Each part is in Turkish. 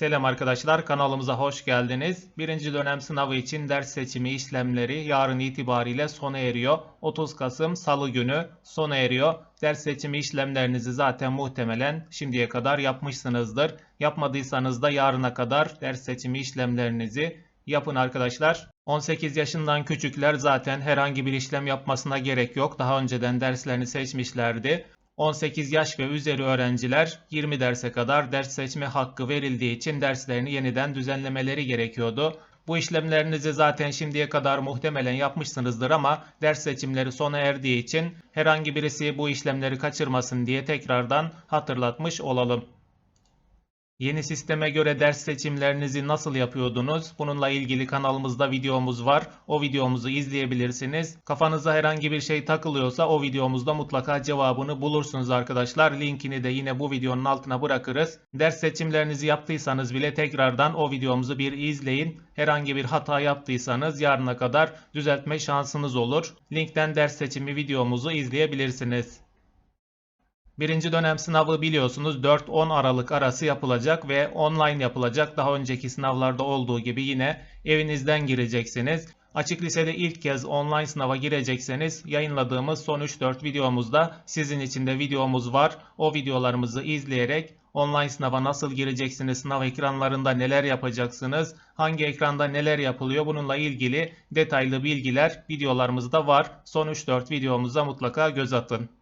Selam arkadaşlar kanalımıza hoş geldiniz. Birinci dönem sınavı için ders seçimi işlemleri yarın itibariyle sona eriyor. 30 Kasım Salı günü sona eriyor. Ders seçimi işlemlerinizi zaten muhtemelen şimdiye kadar yapmışsınızdır. Yapmadıysanız da yarına kadar ders seçimi işlemlerinizi yapın arkadaşlar. 18 yaşından küçükler zaten herhangi bir işlem yapmasına gerek yok. Daha önceden derslerini seçmişlerdi. 18 yaş ve üzeri öğrenciler 20 derse kadar ders seçme hakkı verildiği için derslerini yeniden düzenlemeleri gerekiyordu. Bu işlemlerinizi zaten şimdiye kadar muhtemelen yapmışsınızdır ama ders seçimleri sona erdiği için herhangi birisi bu işlemleri kaçırmasın diye tekrardan hatırlatmış olalım. Yeni sisteme göre ders seçimlerinizi nasıl yapıyordunuz? Bununla ilgili kanalımızda videomuz var. O videomuzu izleyebilirsiniz. Kafanıza herhangi bir şey takılıyorsa o videomuzda mutlaka cevabını bulursunuz arkadaşlar. Linkini de yine bu videonun altına bırakırız. Ders seçimlerinizi yaptıysanız bile tekrardan o videomuzu bir izleyin. Herhangi bir hata yaptıysanız yarına kadar düzeltme şansınız olur. Linkten ders seçimi videomuzu izleyebilirsiniz. Birinci dönem sınavı biliyorsunuz 4-10 Aralık arası yapılacak ve online yapılacak. Daha önceki sınavlarda olduğu gibi yine evinizden gireceksiniz. Açık lisede ilk kez online sınava girecekseniz yayınladığımız son 3-4 videomuzda sizin için de videomuz var. O videolarımızı izleyerek online sınava nasıl gireceksiniz, sınav ekranlarında neler yapacaksınız, hangi ekranda neler yapılıyor bununla ilgili detaylı bilgiler videolarımızda var. Son 3-4 videomuza mutlaka göz atın.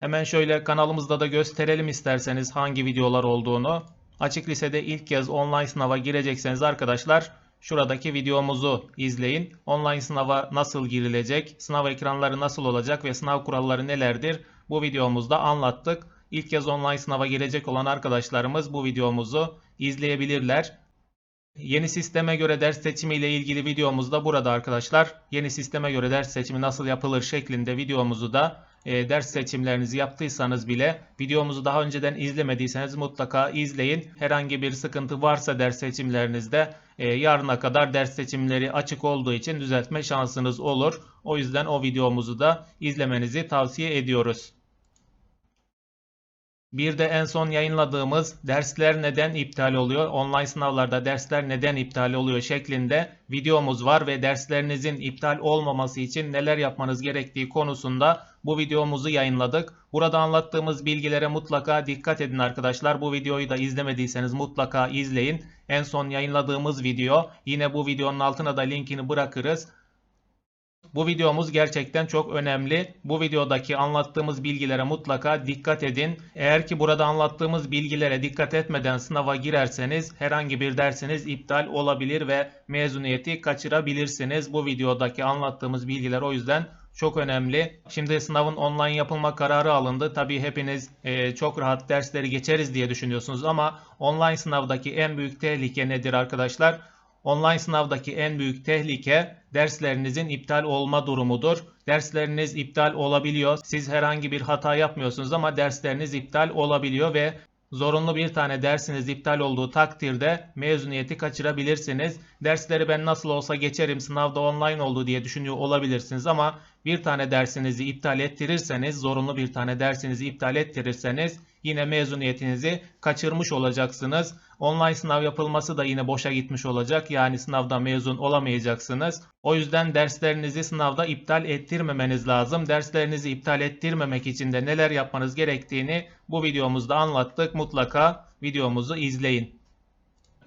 Hemen şöyle kanalımızda da gösterelim isterseniz hangi videolar olduğunu. Açık lisede ilk kez online sınava girecekseniz arkadaşlar şuradaki videomuzu izleyin. Online sınava nasıl girilecek, sınav ekranları nasıl olacak ve sınav kuralları nelerdir bu videomuzda anlattık. İlk kez online sınava girecek olan arkadaşlarımız bu videomuzu izleyebilirler. Yeni sisteme göre ders seçimi ile ilgili videomuz da burada arkadaşlar. Yeni sisteme göre ders seçimi nasıl yapılır şeklinde videomuzu da e, ders seçimlerinizi yaptıysanız bile videomuzu daha önceden izlemediyseniz mutlaka izleyin. Herhangi bir sıkıntı varsa ders seçimlerinizde e, yarına kadar ders seçimleri açık olduğu için düzeltme şansınız olur. O yüzden o videomuzu da izlemenizi tavsiye ediyoruz. Bir de en son yayınladığımız dersler neden iptal oluyor, online sınavlarda dersler neden iptal oluyor şeklinde videomuz var ve derslerinizin iptal olmaması için neler yapmanız gerektiği konusunda bu videomuzu yayınladık. Burada anlattığımız bilgilere mutlaka dikkat edin arkadaşlar. Bu videoyu da izlemediyseniz mutlaka izleyin. En son yayınladığımız video yine bu videonun altına da linkini bırakırız. Bu videomuz gerçekten çok önemli. Bu videodaki anlattığımız bilgilere mutlaka dikkat edin. Eğer ki burada anlattığımız bilgilere dikkat etmeden sınava girerseniz herhangi bir dersiniz iptal olabilir ve mezuniyeti kaçırabilirsiniz. Bu videodaki anlattığımız bilgiler o yüzden çok önemli. Şimdi sınavın online yapılma kararı alındı. Tabii hepiniz e, çok rahat dersleri geçeriz diye düşünüyorsunuz ama online sınavdaki en büyük tehlike nedir arkadaşlar? Online sınavdaki en büyük tehlike derslerinizin iptal olma durumudur. Dersleriniz iptal olabiliyor. Siz herhangi bir hata yapmıyorsunuz ama dersleriniz iptal olabiliyor ve zorunlu bir tane dersiniz iptal olduğu takdirde mezuniyeti kaçırabilirsiniz. Dersleri ben nasıl olsa geçerim sınavda online oldu diye düşünüyor olabilirsiniz ama bir tane dersinizi iptal ettirirseniz, zorunlu bir tane dersinizi iptal ettirirseniz yine mezuniyetinizi kaçırmış olacaksınız. Online sınav yapılması da yine boşa gitmiş olacak. Yani sınavda mezun olamayacaksınız. O yüzden derslerinizi sınavda iptal ettirmemeniz lazım. Derslerinizi iptal ettirmemek için de neler yapmanız gerektiğini bu videomuzda anlattık. Mutlaka videomuzu izleyin.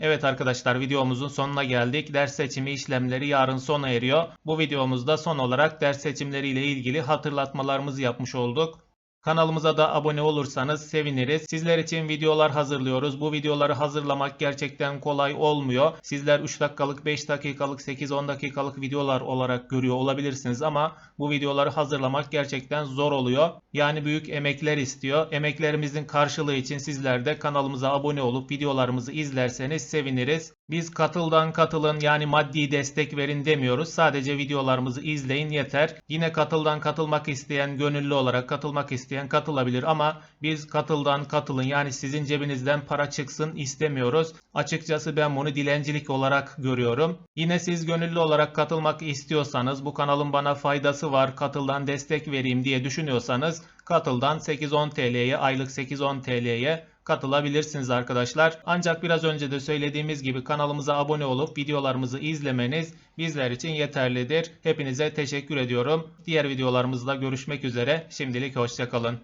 Evet arkadaşlar videomuzun sonuna geldik. Ders seçimi işlemleri yarın sona eriyor. Bu videomuzda son olarak ders seçimleri ile ilgili hatırlatmalarımızı yapmış olduk. Kanalımıza da abone olursanız seviniriz. Sizler için videolar hazırlıyoruz. Bu videoları hazırlamak gerçekten kolay olmuyor. Sizler 3 dakikalık, 5 dakikalık, 8-10 dakikalık videolar olarak görüyor olabilirsiniz ama bu videoları hazırlamak gerçekten zor oluyor. Yani büyük emekler istiyor. Emeklerimizin karşılığı için sizler de kanalımıza abone olup videolarımızı izlerseniz seviniriz. Biz katıldan katılın yani maddi destek verin demiyoruz. Sadece videolarımızı izleyin yeter. Yine katıldan katılmak isteyen, gönüllü olarak katılmak isteyen katılabilir ama biz katıldan katılın yani sizin cebinizden para çıksın istemiyoruz. Açıkçası ben bunu dilencilik olarak görüyorum. Yine siz gönüllü olarak katılmak istiyorsanız bu kanalın bana faydası var katıldan destek vereyim diye düşünüyorsanız katıldan 8-10 TL'ye aylık 8-10 TL'ye katılabilirsiniz arkadaşlar. Ancak biraz önce de söylediğimiz gibi kanalımıza abone olup videolarımızı izlemeniz bizler için yeterlidir. Hepinize teşekkür ediyorum. Diğer videolarımızda görüşmek üzere. Şimdilik hoşçakalın.